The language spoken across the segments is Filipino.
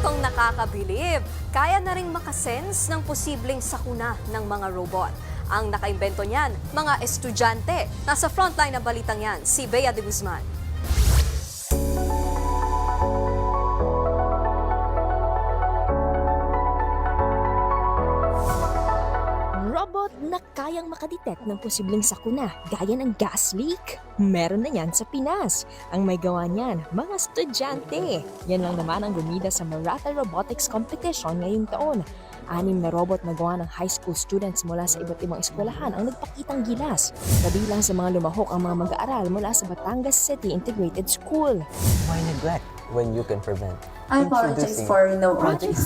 Etong nakakabilib, kaya na rin makasense ng posibleng sakuna ng mga robot. Ang nakaimbento niyan, mga estudyante. Nasa frontline ng balitang yan, si Bea de Guzman. Kayang makadetect ng posibleng sakuna gaya ng gas leak. Meron na yan sa Pinas. Ang may gawa niyan, mga estudyante. Yan lang naman ang gumida sa Marata Robotics Competition ngayong taon. Anim na robot na gawa ng high school students mula sa iba't ibang eskwelahan ang nagpakitang gilas. Kabilang sa mga lumahok ang mga mag-aaral mula sa Batangas City Integrated School. Why neglect when you can prevent? I apologize for no Project.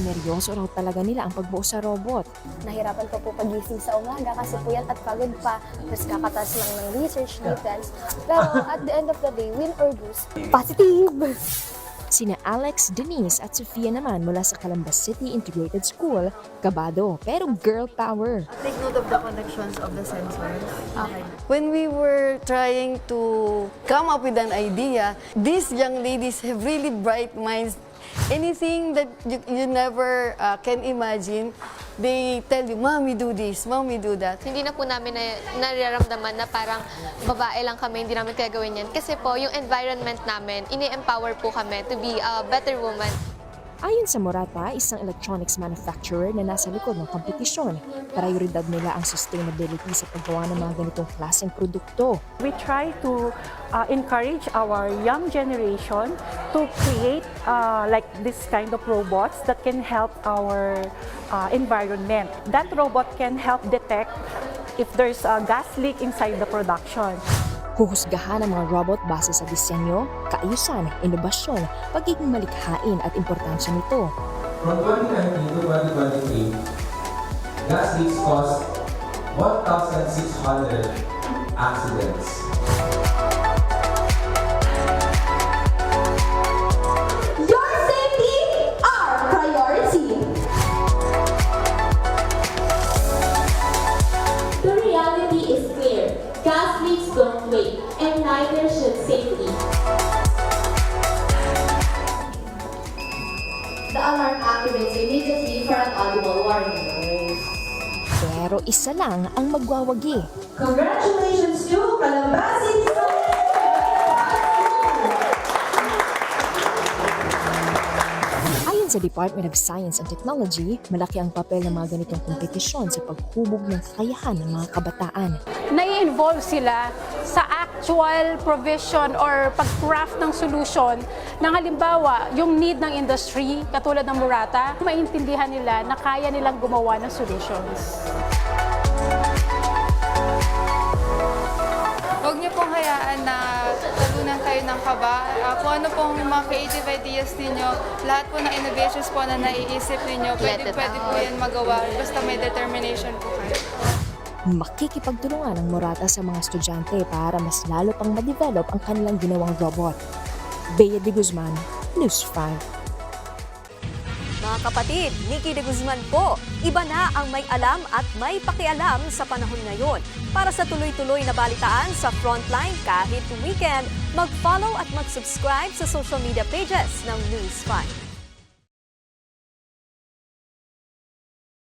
Sineryoso raw talaga nila ang pagbuo sa robot. Nahirapan pa po pagising sa umaga kasi puyat at pagod pa. Tapos kakatas lang ng research details. Pero at the end of the day, win or lose, positive! Sina Alex, Denise at Sofia naman mula sa Calambas City Integrated School, kabado pero girl power. Take note of the connections of the sensors. When we were trying to come up with an idea, these young ladies have really bright minds. Anything that you, you never uh, can imagine, they tell you, Mommy, do this, Mommy, do that. hindi na po namin na, nararamdaman na parang babae lang kami, hindi namin kaya gawin yan. Kasi po, yung environment namin, ini-empower po kami to be a better woman. Ayon sa Morata, isang electronics manufacturer na nasa likod ng kompetisyon, prioridad nila ang sustainability sa paggawa ng mga ganitong klaseng produkto. We try to uh, encourage our young generation to create uh, like this kind of robots that can help our uh, environment. That robot can help detect if there's a gas leak inside the production. Huhusgahan ang mga robot base sa disenyo, kaayusan, inobasyon, pagiging malikhain at importansya nito. From 2019 to 2023, gas leaks caused 1,600 accidents. Neither should safety. The alarm activates immediately for an audible warning. Pero isa lang ang magwawagi. Congratulations to Ayon sa Department of Science and Technology, malaki ang papel ng mga ganitong kompetisyon sa paghubog ng kakayahan ng mga kabataan. nai-involve sila sa actual provision or pag-craft ng solution ng halimbawa, yung need ng industry, katulad ng Murata, maintindihan nila na kaya nilang gumawa ng solutions. Huwag niyo pong hayaan na talunan kayo ng kaba. Uh, kung ano pong mga creative ideas ninyo, lahat po ng innovations po na naiisip ninyo, pwede, pwede po yan magawa basta may determination po kayo. Makikipagtulungan ang Morata sa mga estudyante para mas lalo pang ma-develop ang kanilang ginawang robot. Bea de Guzman, News 5. Mga kapatid, Nikki de Guzman po. Iba na ang may alam at may pakialam sa panahon ngayon. Para sa tuloy-tuloy na balitaan sa Frontline kahit weekend, mag-follow at mag-subscribe sa social media pages ng News 5.